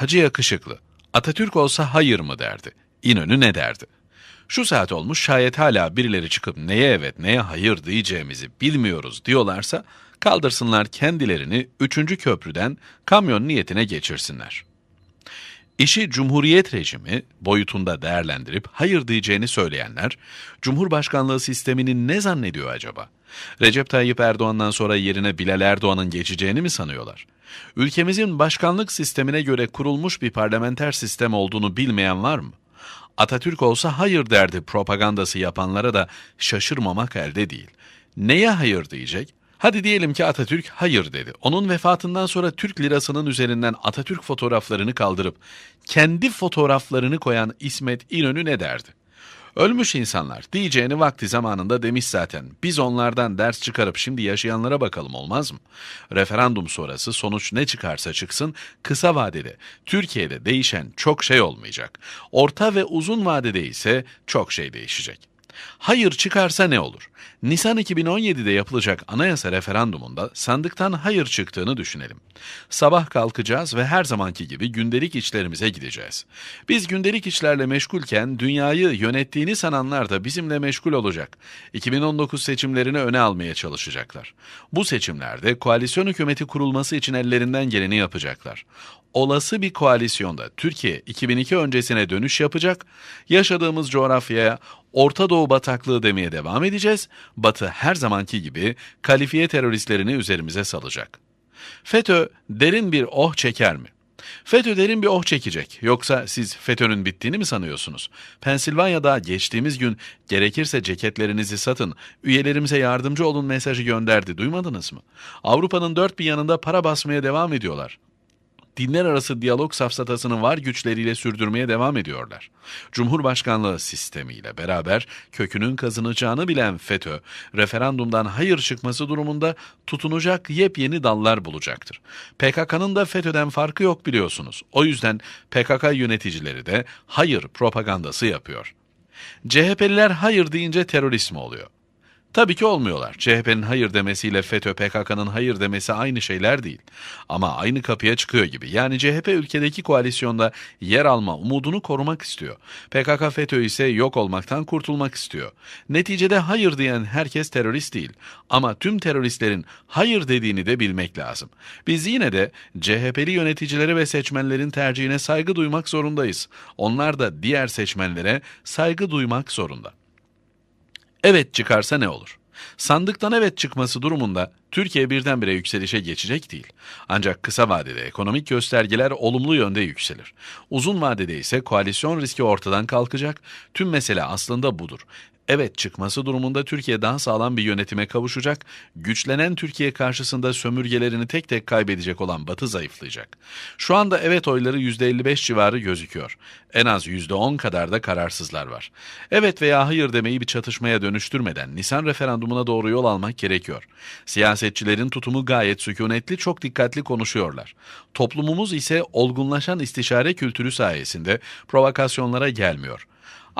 Hacı Yakışıklı, Atatürk olsa hayır mı derdi? İnönü ne derdi? Şu saat olmuş şayet hala birileri çıkıp neye evet neye hayır diyeceğimizi bilmiyoruz diyorlarsa kaldırsınlar kendilerini üçüncü köprüden kamyon niyetine geçirsinler. İşi Cumhuriyet rejimi boyutunda değerlendirip hayır diyeceğini söyleyenler, Cumhurbaşkanlığı sistemini ne zannediyor acaba? Recep Tayyip Erdoğan'dan sonra yerine Bilal Erdoğan'ın geçeceğini mi sanıyorlar? Ülkemizin başkanlık sistemine göre kurulmuş bir parlamenter sistem olduğunu bilmeyen var mı? Atatürk olsa hayır derdi propagandası yapanlara da şaşırmamak elde değil. Neye hayır diyecek? Hadi diyelim ki Atatürk hayır dedi. Onun vefatından sonra Türk lirasının üzerinden Atatürk fotoğraflarını kaldırıp kendi fotoğraflarını koyan İsmet İnönü ne derdi? Ölmüş insanlar diyeceğini vakti zamanında demiş zaten. Biz onlardan ders çıkarıp şimdi yaşayanlara bakalım olmaz mı? Referandum sonrası sonuç ne çıkarsa çıksın kısa vadede Türkiye'de değişen çok şey olmayacak. Orta ve uzun vadede ise çok şey değişecek. Hayır çıkarsa ne olur? Nisan 2017'de yapılacak anayasa referandumunda sandıktan hayır çıktığını düşünelim. Sabah kalkacağız ve her zamanki gibi gündelik işlerimize gideceğiz. Biz gündelik işlerle meşgulken dünyayı yönettiğini sananlar da bizimle meşgul olacak. 2019 seçimlerini öne almaya çalışacaklar. Bu seçimlerde koalisyon hükümeti kurulması için ellerinden geleni yapacaklar olası bir koalisyonda Türkiye 2002 öncesine dönüş yapacak, yaşadığımız coğrafyaya Orta Doğu bataklığı demeye devam edeceğiz, Batı her zamanki gibi kalifiye teröristlerini üzerimize salacak. FETÖ derin bir oh çeker mi? FETÖ derin bir oh çekecek. Yoksa siz FETÖ'nün bittiğini mi sanıyorsunuz? Pensilvanya'da geçtiğimiz gün gerekirse ceketlerinizi satın, üyelerimize yardımcı olun mesajı gönderdi. Duymadınız mı? Avrupa'nın dört bir yanında para basmaya devam ediyorlar dinler arası diyalog safsatasını var güçleriyle sürdürmeye devam ediyorlar. Cumhurbaşkanlığı sistemiyle beraber kökünün kazınacağını bilen FETÖ, referandumdan hayır çıkması durumunda tutunacak yepyeni dallar bulacaktır. PKK'nın da FETÖ'den farkı yok biliyorsunuz. O yüzden PKK yöneticileri de hayır propagandası yapıyor. CHP'liler hayır deyince terörist mi oluyor? Tabii ki olmuyorlar. CHP'nin hayır demesiyle FETÖ PKK'nın hayır demesi aynı şeyler değil. Ama aynı kapıya çıkıyor gibi. Yani CHP ülkedeki koalisyonda yer alma umudunu korumak istiyor. PKK FETÖ ise yok olmaktan kurtulmak istiyor. Neticede hayır diyen herkes terörist değil. Ama tüm teröristlerin hayır dediğini de bilmek lazım. Biz yine de CHP'li yöneticilere ve seçmenlerin tercihine saygı duymak zorundayız. Onlar da diğer seçmenlere saygı duymak zorunda. Evet çıkarsa ne olur? Sandıktan evet çıkması durumunda Türkiye birdenbire yükselişe geçecek değil. Ancak kısa vadede ekonomik göstergeler olumlu yönde yükselir. Uzun vadede ise koalisyon riski ortadan kalkacak. Tüm mesele aslında budur evet çıkması durumunda Türkiye daha sağlam bir yönetime kavuşacak, güçlenen Türkiye karşısında sömürgelerini tek tek kaybedecek olan Batı zayıflayacak. Şu anda evet oyları %55 civarı gözüküyor. En az %10 kadar da kararsızlar var. Evet veya hayır demeyi bir çatışmaya dönüştürmeden Nisan referandumuna doğru yol almak gerekiyor. Siyasetçilerin tutumu gayet sükunetli, çok dikkatli konuşuyorlar. Toplumumuz ise olgunlaşan istişare kültürü sayesinde provokasyonlara gelmiyor.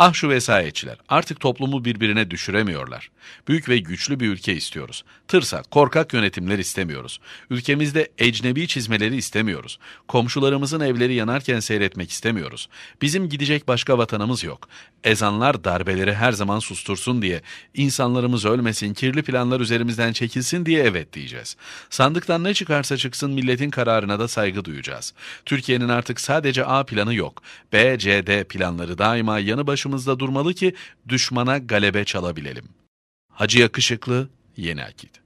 Ah şu vesayetçiler artık toplumu birbirine düşüremiyorlar. Büyük ve güçlü bir ülke istiyoruz. Tırsak, korkak yönetimler istemiyoruz. Ülkemizde ecnebi çizmeleri istemiyoruz. Komşularımızın evleri yanarken seyretmek istemiyoruz. Bizim gidecek başka vatanımız yok. Ezanlar darbeleri her zaman sustursun diye, insanlarımız ölmesin, kirli planlar üzerimizden çekilsin diye evet diyeceğiz. Sandıktan ne çıkarsa çıksın milletin kararına da saygı duyacağız. Türkiye'nin artık sadece A planı yok. B, C, D planları daima yanı başımızda durmalı ki düşmana galebe çalabilelim. Hacı Yakışıklı, Yeni Akit